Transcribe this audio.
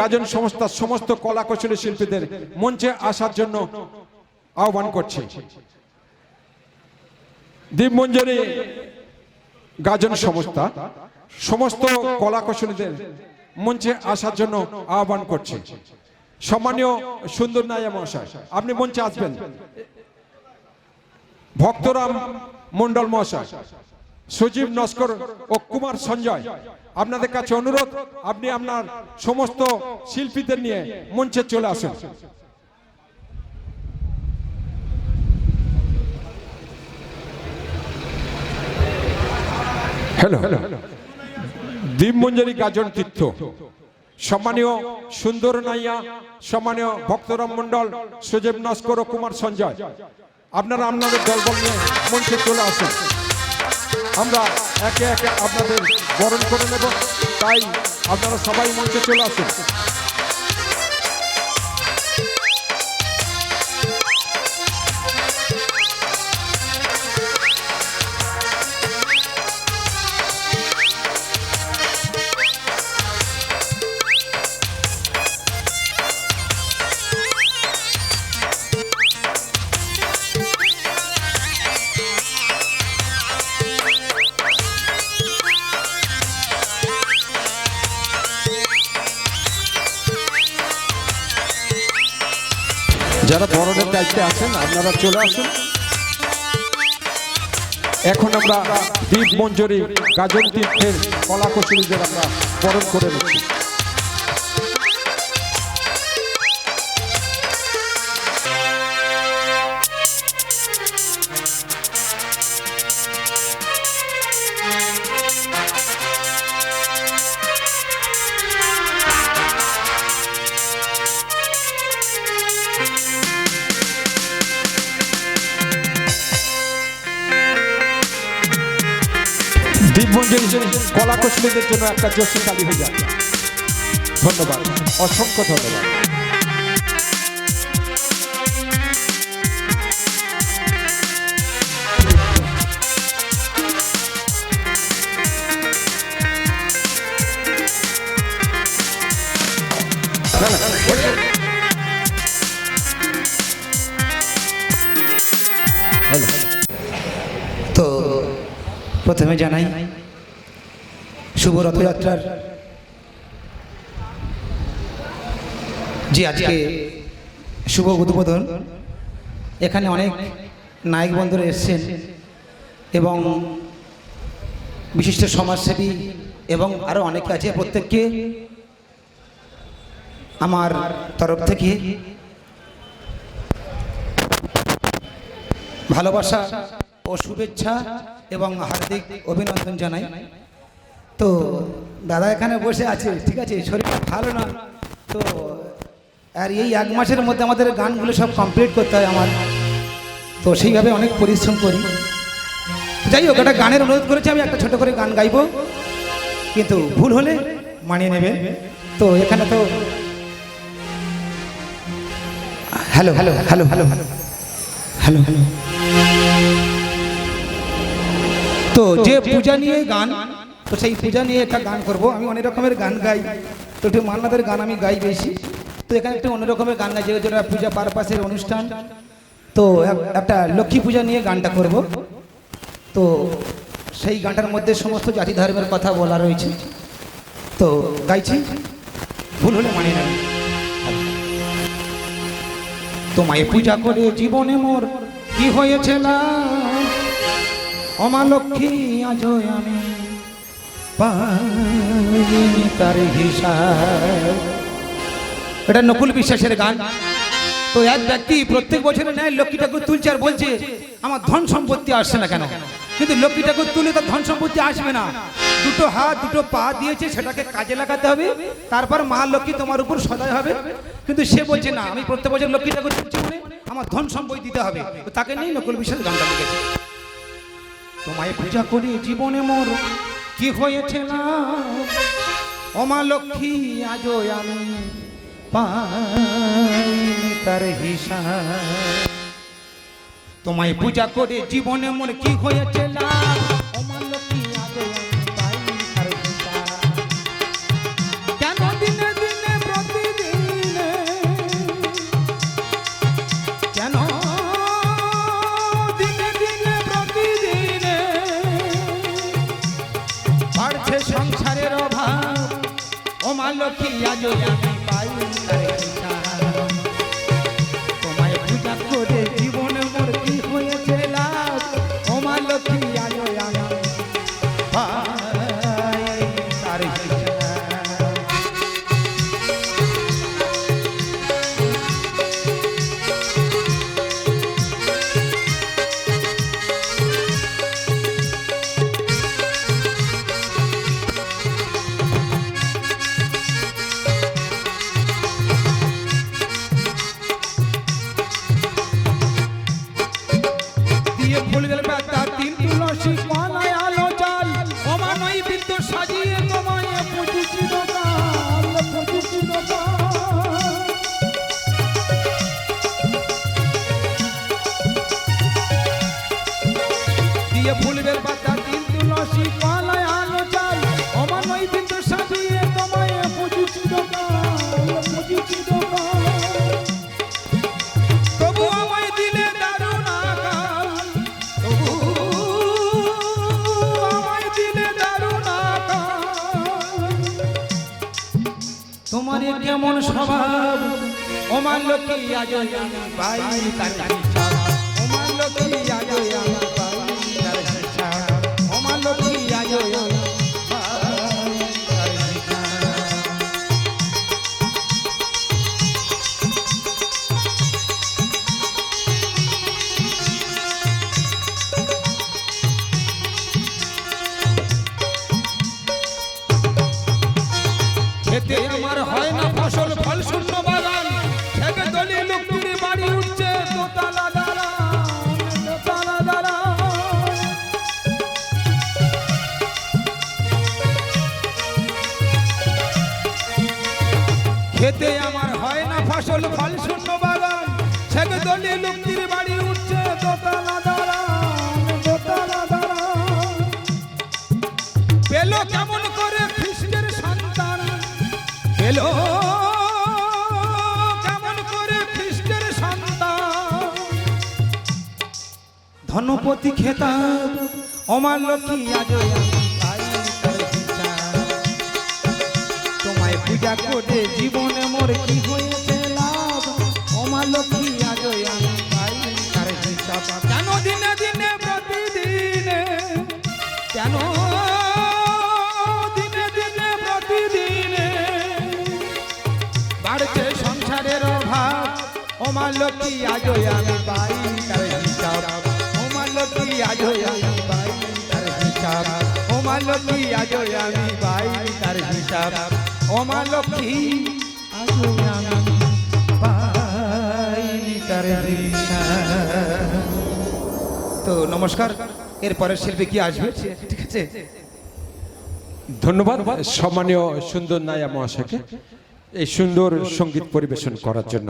গাজন সংস্থার সমস্ত কলা কৌশলী শিল্পীদের মঞ্চে আসার জন্য আহ্বান করছি। দীপমঞ্জুরি গাজন সংস্থা সমস্ত কলা কৌশলীদের মঞ্চে আসার জন্য আহ্বান করছে। সম্মানীয় সুন্দর নাইয়া মহাশয়, আপনি মঞ্চে আসবেন। ভক্তরাম মন্ডল মহাশয়, সজীব নস্কর ও কুমার সঞ্জয় আপনাদের কাছে অনুরোধ আপনি আপনার সমস্ত শিল্পীদের নিয়ে মঞ্চে চলে আসুন। Hello hello Dipmanjari Gajan Tirtha. সম্মানীয় সুন্দর নাইয়া সম্মানীয় ভক্তরাম মন্ডল সুজেব নস্কর ও কুমার সঞ্জয় আপনারা আপনাদের দলবল নিয়ে মঞ্চে চলে আসুন। আমরা একে একে আপনাদের বরণ করে নেব। তাই আপনারা সবাই মঞ্চে চলে আসুন। যারা বড়দের দায়িত্বে আছেন, আপনারা চলে আসুন। এখন আমরা দ্বীপ মঞ্জুরি গাজন তীর্থের কলা কৌশলীদের আমরা বরণ করে নিচ্ছি। দীপমঞ্জুরি কলা কৌশলীদের জন্য একটা জোশী তালি হয়ে যায় ধন্যবাদ, অসংখ্য ধন্যবাদ। তো প্রথমে জানাই শুভ রথযাত্রার যে আজকে শুভ উদ্বোধন। এখানে অনেক নায়ক বন্ধুরা এসছেন এবং বিশিষ্ট সমাজসেবী এবং আরও অনেকে আছে। প্রত্যেককে আমার তরফ থেকে ভালোবাসা ও শুভেচ্ছা এবং হার্দিক অভিনন্দন জানাই। তো দাদা এখানে বসে আছে, ঠিক আছে, শরীর ভালো না। তো আর এই এক মাসের মধ্যে আমাদের গানগুলো সব কমপ্লিট করতে হয় আমার। তো সেইভাবে অনেক পরিশ্রম করি। যাই হোক, একটা গানের অনুরোধ করেছি, আমি একটা ছোট করে গান গাইবো। কিন্তু ভুল হলে মানিয়ে নেবেন তো এখানে তো hello hello hello hello hello hello hello. তো যে পূজা নিয়ে গান তো সেই পূজা নিয়ে একটা গান করব। আমি অনেক রকমের গান গাই। তো একটু মান্নাদের গান আমি গাই বেশি। তো এখানে একটু অন্য রকমের গান গাই যেহেতু পূজা পারপাসের অনুষ্ঠান। তো একটা লক্ষ্মী পূজা নিয়ে গানটা করব। তো সেই গানটার মধ্যে সমস্ত জাতি ধর্মের কথা বলা রয়েছে। তো গাইছি। ভুল হলে মানিয়ে নেবেন তোমায় পূজা করে জীবনে মোর কি হয়েছে না অমা লক্ষ্মী আজ আমি হিসাব। এটা নকুল বিশ্বাসের গান। তো এক ব্যক্তি প্রত্যেক বছরে নেয় লক্ষ্মী ঠাকুর তুলছে আর বলছে, আমার ধন সম্পত্তি আসছে না কেন? কিন্তু লক্ষ্মী ঠাকুর তুলে তার ধন সম্পত্তি আসবে না। দুটো হাত, দুটো পা দিয়েছে, সেটাকে কাজে লাগাতে হবে। তারপর মা লক্ষ্মী তোমার উপর সদয় হবে। কিন্তু সে বলছে, না, আমি প্রত্যেক বছর লক্ষ্মী ঠাকুর তুলছি মানে আমার ধন সম্পত্তি দিতে হবে। তাকে নিয়ে নকুল বিশ্বাস গানটা লিখেছে। তোমায় পূজা করি জীবনে মোর কি হয়েছে না অমা লক্ষ্মী, আজও আমি তার হিসাব। তোমায় পূজা করে জীবনে মনে কি হয়েছে না আজও দিয়ে ফুল বেল পাতা তিন তুলসী মালায় আলো চাল অমানই বিদ্য সাজিয়ে তোমায় পুজেছি দোকান তবু আমায় দিলে দারুণ আকাল তবু দিলে দারুণ আকাল তোমার কেমন স্বভাব? ওমার লক্ষ্মী আজ পাই হিসাব ওমার লক্ষ্মী আজ খেতে আমার হয় না ফসল, ফল শূন্য বাগান। থেকে দলি লুকিয়ে বাড়ি উঠছে পেল কেমন করে খ্রিস্টের সন্তান? পেল কেমন করে খ্রিস্টের সন্তান? ধনপতি খেতাব অমার লক্ষ্মী আজ পূজা করে জীবনে মোর কি হয়েছে লাভ অমার লক্ষ্মী আজ আমি পাই, তার হিসাব কেন দিনে দিনে, প্রতিদিনে? কেন দিনে দিনে, প্রতিদিনে? বাড়ছে সংসারের অভাব ওমার লক্ষ্মী আজও আমি হিসাব। ওমার লক্ষ্মী আজও আমি পাই, তার হিসাব। আজও আমি পাই, তার হিসাব। ওমার লক্ষ্মী আজও তো নমস্কার, এরপরের শিল্পী কি আসবে? ঠিক আছে। ধন্যবাদ, সম্মানীয় সুন্দর নায়া মহাশয়কে এই সুন্দর সংগীত পরিবেশন করার জন্য।